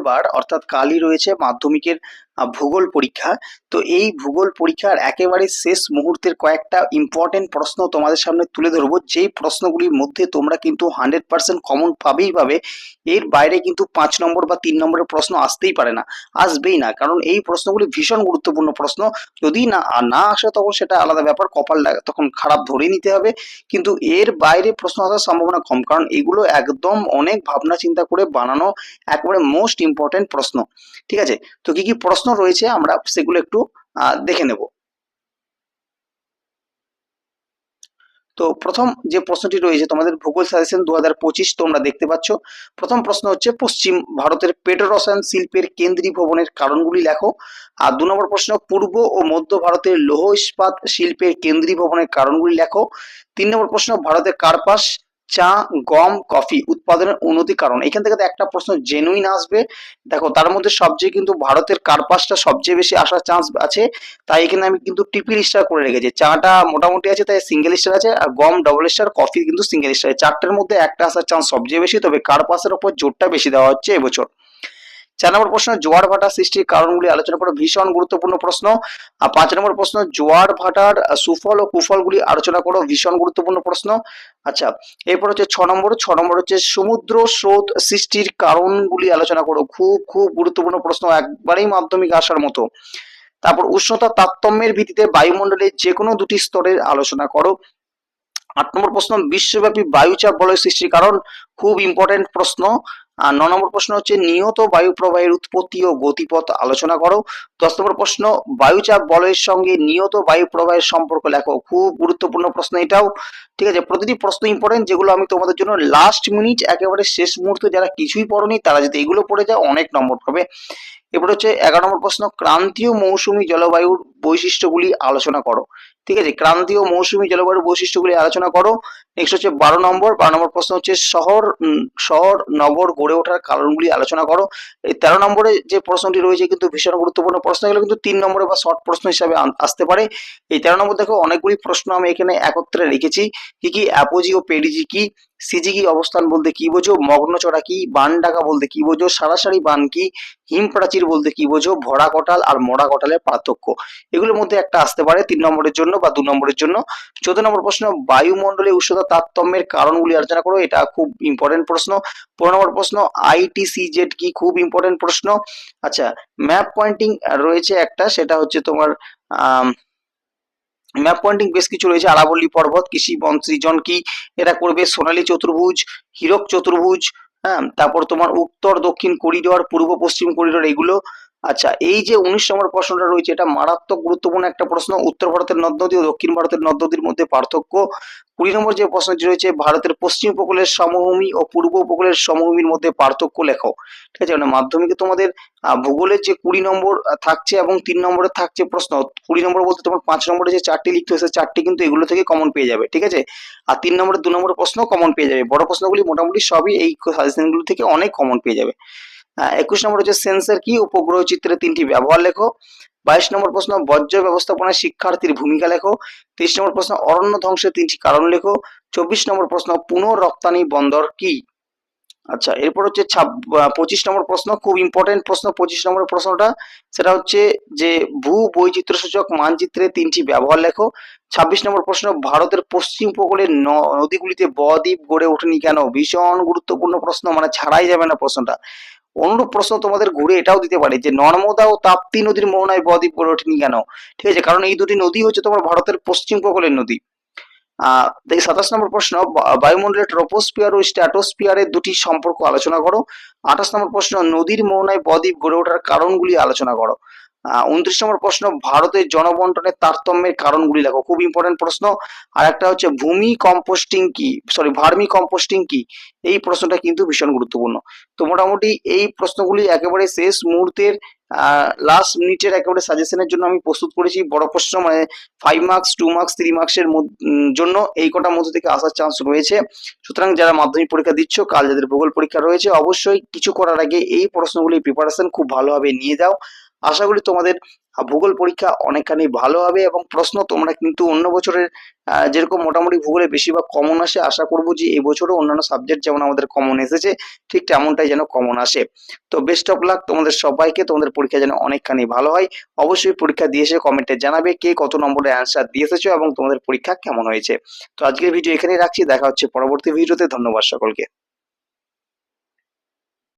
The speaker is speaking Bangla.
মঙ্গলবার অর্থাৎ কালই রয়েছে মাধ্যমিকের ভূগোল পরীক্ষা। তো এই ভূগোল পরীক্ষার একেবারে শেষ মুহূর্তের কয়েকটা ইম্পর্টেন্ট প্রশ্ন তোমাদের সামনে তুলে ধরবো। যেই প্রশ্নগুলির মধ্যে তোমরা কিন্তু হান্ড্রেড পার্সেন্ট কমন পাবেই পাবে, এর বাইরে কিন্তু পাঁচ নম্বর বা তিন নম্বরের প্রশ্ন আসতেই পারে না, আসবেই না। কারণ এই প্রশ্নগুলি ভীষণ গুরুত্বপূর্ণ প্রশ্ন। যদি না না আসে তখন সেটা আলাদা ব্যাপার, কপাল তখন খারাপ ধরে নিতে হবে। কিন্তু এর বাইরে প্রশ্ন আসার সম্ভাবনা কম, কারণ এগুলো একদম অনেক ভাবনা চিন্তা করে বানানো একেবারে মোস্ট ইম্পর্টেন্ট প্রশ্ন। ঠিক আছে? তো কি কি প্রশ্ন রয়েছে, আমরা সেগুলো একটু দেখে নেব। তো প্রথম যে প্রশ্নটি রয়েছে, তোমাদের ভূগোল সাজেশন দু হাজার পঁচিশ তোমরা দেখতে পাচ্ছ। প্রথম প্রশ্ন হচ্ছে, পশ্চিম ভারতের পেট্রোরসায়ন শিল্পের কেন্দ্রীয় ভবনের কারণগুলি লেখো। আর দু নম্বর প্রশ্ন, পূর্ব ও মধ্য ভারতের লৌহ ইস্পাত শিল্পের কেন্দ্রীয় ভবনের কারণগুলি লেখো। তিন নম্বর প্রশ্ন, ভারতের কার্পাস চা, গম, কফি উৎপাদনের উন্নতি কারণ। এখান থেকে একটা প্রশ্ন জেনুইন আসবে। দেখো, তার মধ্যে সবচেয়ে কিন্তু ভারতের কার্পাসটা সবচেয়ে বেশি আসার চান্স আছে, তাই এখানে আমি কিন্তু ট্রিপল স্টার করে রেখেছি। চাটা মোটামুটি আছে, তাই সিঙ্গেল স্টার আছে, আর গম ডবল স্টার কফি কিন্তু সিঙ্গেল স্টার চারটার মধ্যে একটা আসার চান্স সবচেয়ে বেশি, তবে কার্পাসের ওপর জোরটা বেশি দেওয়া হচ্ছে এবছর। চার নম্বর প্রশ্ন, জোয়ার ভাটা সৃষ্টির কারণগুলি আলোচনা করো। ভীষণ গুরুত্বপূর্ণ প্রশ্ন। আর পাঁচ নম্বর প্রশ্ন, জোয়ার ভাটার সুফল ও কুফলগুলি আলোচনা করো। ভীষণ গুরুত্বপূর্ণ প্রশ্ন। আচ্ছা এরপর হচ্ছে ছ নম্বর। ছ নম্বর হচ্ছে সমুদ্র স্রোত সৃষ্টির কারণগুলি আলোচনা করো। খুব খুব গুরুত্বপূর্ণ প্রশ্ন, একবারেই মাধ্যমিক আসার মতো। তারপর উষ্ণতা তারতম্যের ভিত্তিতে বায়ুমণ্ডলের যে কোনো দুটি স্তরের আলোচনা করো। আট নম্বর প্রশ্ন, বিশ্বব্যাপী বায়ুচাপ বলয় সৃষ্টির কারণ, খুব ইম্পর্টেন্ট প্রশ্ন। আর ন নম্বর প্রশ্ন হচ্ছে নিয়ত বায়ু প্রবাহের উৎপত্তি ও গতিপথ আলোচনা করো। দশ নম্বর প্রশ্ন, বায়ুচাপ বলয়ের সঙ্গে নিয়ত বায়ু প্রবাহের সম্পর্ক লেখো। খুব গুরুত্বপূর্ণ প্রশ্ন এটাও। ঠিক আছে? প্রতিটি প্রশ্ন ইম্পর্টেন্ট যেগুলো আমি তোমাদের জন্য লাস্ট মিনিট একেবারে শেষ মুহূর্তে যারা কিছুই পড়নি, তারা যদি এগুলো পড়ে যায় অনেক নম্বর পাবে। এরপর হচ্ছে এগারো নম্বর প্রশ্ন, ক্রান্তীয় মৌসুমী জলবায়ুর বৈশিষ্ট্যগুলি আলোচনা করো। ঠিক আছে? ক্রান্তীয় মৌসুমী জলবায়ুর বৈশিষ্ট্যগুলি আলোচনা করো। নেক্সট হচ্ছে বারো নম্বর। বারো নম্বর প্রশ্ন হচ্ছে শহর শহর, নগর গড়ে ওঠার কারণগুলি আলোচনা করো। এই তেরো নম্বরে যে প্রশ্নটি রয়েছে কিন্তু ভীষণ গুরুত্বপূর্ণ প্রশ্ন, এগুলো কিন্তু তিন নম্বরে বা শর্ট প্রশ্ন হিসাবে আসতে পারে। এই তেরো নম্বর দেখো অনেকগুলি প্রশ্ন আমি এখানে একত্রে রেখেছি। কি কি অ্যাপোজি ও পেডিজি কি, সিজি কি অবস্থান বলতে কি বোঝো মগ্নচড়া কি বান ডাকা বলতে কি বোঝো, সারাসারি বান কি হিম প্রাচীর বলতে কি বোঝো, ভরা কটাল আর মরা কটালের পার্থক্য। এগুলোর মধ্যে একটা আসতে পারে তিন নম্বরের জন্য বা দু নম্বরের জন্য। চোদ্দ নম্বর প্রশ্ন, বায়ুমণ্ডলে উষ্ণতা তারতম্যের কারণগুলি আলোচনা করো, এটা খুব ইম্পর্টেন্ট প্রশ্ন। পনেরো নম্বর প্রশ্ন আইটিসিজেড কি খুব ইম্পর্টেন্ট প্রশ্ন? আচ্ছা ম্যাপ পয়েন্টিং রয়েছে একটা, সেটা হচ্ছে তোমার ম্যাপ পয়েন্টিং বেশ কিছু রয়েছে। আরাবল্লী পর্বত, কৃষি বন সৃজন কি এটা করবে সোনালী চতুর্ভুজ, হীরক চতুর্ভুজ হ্যাঁ তারপর তোমার উত্তর, দক্ষিণ, করিডোর, পূর্ব, পশ্চিম করিডোর, এগুলো আচ্ছা এই যে উনিশ নম্বর প্রশ্নটা রয়েছে, এটা মারাত্মক গুরুত্বপূর্ণ একটা প্রশ্ন। উত্তর ভারতের নদ নদী ও দক্ষিণ ভারতের নদ নদীর মধ্যে পার্থক্য। কুড়ি নম্বর যে প্রশ্নটি রয়েছে, ভারতের পশ্চিম উপকূলের সমভূমি ও পূর্ব উপকূলের সমভূমির মধ্যে পার্থক্য লেখো। ঠিক আছে মানে মাধ্যমিকে তোমাদের ভূগোলের যে কুড়ি নম্বর থাকছে এবং তিন নম্বরে থাকছে প্রশ্ন, কুড়ি নম্বর বলতে তোমার পাঁচ নম্বরে যে চারটি লিখতে হয়েছে, চারটি কিন্তু এগুলো থেকে কমন পেয়ে যাবে, ঠিক আছে? আর তিন নম্বরে দু নম্বরের প্রশ্ন কমন পেয়ে যাবে। বড় প্রশ্নগুলি মোটামুটি সবই এই সাজেশনগুলো থেকে অনেক কমন পেয়ে যাবে। একুশ নম্বর হচ্ছে সেন্সর কি উপগ্রহ চিত্রে তিনটি ব্যবহার লেখো। বাইশ নম্বর প্রশ্ন, বর্জ্য ব্যবস্থাপনায় শিক্ষার্থীর ভূমিকা লেখো। তেইশ নম্বর প্রশ্ন, অরণ্য ধ্বংসের তিনটি কারণ লেখো। চব্বিশ নম্বর প্রশ্ন, পুনঃরপ্তানি বন্দর কি? আচ্ছা এরপর হচ্ছে পঁচিশ নম্বর প্রশ্ন, খুব ইম্পর্টেন্ট প্রশ্ন, পঁচিশ নম্বর প্রশ্নটা। সেটা হচ্ছে যে ভূ বৈচিত্র্য সূচক মানচিত্রে তিনটি ব্যবহার লেখো। ছাব্বিশ নম্বর প্রশ্ন, ভারতের পশ্চিম উপকূলের নদীগুলিতে বদ্বীপ গড়ে ওঠেনি কেন? ভীষণ গুরুত্বপূর্ণ প্রশ্ন মানে ছাড়াই যাবে না প্রশ্নটা। অনুরূপ প্রশ্ন তোমাদের ঘুরে এটাও দিতে পারে যে নর্মদা ও তাপ্তি নদীর মোহনায় বদ্বীপ গড়ে ওঠেনি কেন? ঠিক আছে, কারণ এই দুটি নদী হচ্ছে তোমার ভারতের পশ্চিম উপকূলের নদী। আহ সাতাশ নম্বর প্রশ্ন বায়ুমণ্ডলের ট্রপোস্ফিয়ার ও স্ট্যাটোস্পিয়ারের দুটি সম্পর্ক আলোচনা করো। আঠাশ নম্বর প্রশ্ন, নদীর মোহনায় বদ্বীপ গড়ে ওঠার কারণগুলি আলোচনা করো। উনত্রিশ নম্বর প্রশ্ন, ভারতের জনবন্টনের তারতম্যের কারণগুলি লেখো খুব ইম্পর্টেন্ট প্রশ্ন। আর একটা হচ্ছে, ভূমি কম্পোস্টিং কি? সরি ভার্মি কম্পোস্টিং কি? এই প্রশ্নটা কিন্তু ভীষণ গুরুত্বপূর্ণ। তো মোটামুটি এই প্রশ্নগুলি একেবারে শেষ মুহূর্তের লাস্ট মিনিটের একেবারে সাজেশনের জন্য আমি প্রস্তুত করেছি। বড় প্রশ্ন মানে five marks two marks three মার্কসের জন্য এই কটার মধ্যে থেকে আসার চান্স রয়েছে। সুতরাং যারা মাধ্যমিক পরীক্ষা দিচ্ছ, কাল যাদের ভূগোল পরীক্ষা রয়েছে, অবশ্যই কিছু করার আগে এই প্রশ্নগুলির প্রিপারেশন খুব ভালোভাবে নিয়ে যাও। আশা করি তোমাদের ভূগোল পরীক্ষা অনেকখানি ভালো হবে এবং প্রশ্ন তোমরা কিন্তু অন্য বছরের যেরকম মোটামুটি ভূগোলে বেশিরভাগ কমন আসে, আশা করব যে এবছরও অন্যান্য সাবজেক্ট যেমন আমাদের কমন এসেছে, ঠিক তেমনটাই যেন কমন আসে। তো বেস্ট অফ লাক তোমাদের সবাইকে, তোমাদের পরীক্ষা যেন অনেকখানি ভালো হয়। অবশ্যই পরীক্ষা দিয়ে এসে কমেন্টে জানাবে কে কত নম্বরের অ্যান্সার দিয়ে এসেছ এবং তোমাদের পরীক্ষা কেমন হয়েছে। তো আজকের ভিডিও এখানেই রাখছি, দেখা হচ্ছে পরবর্তী ভিডিওতে ধন্যবাদ সকলকে।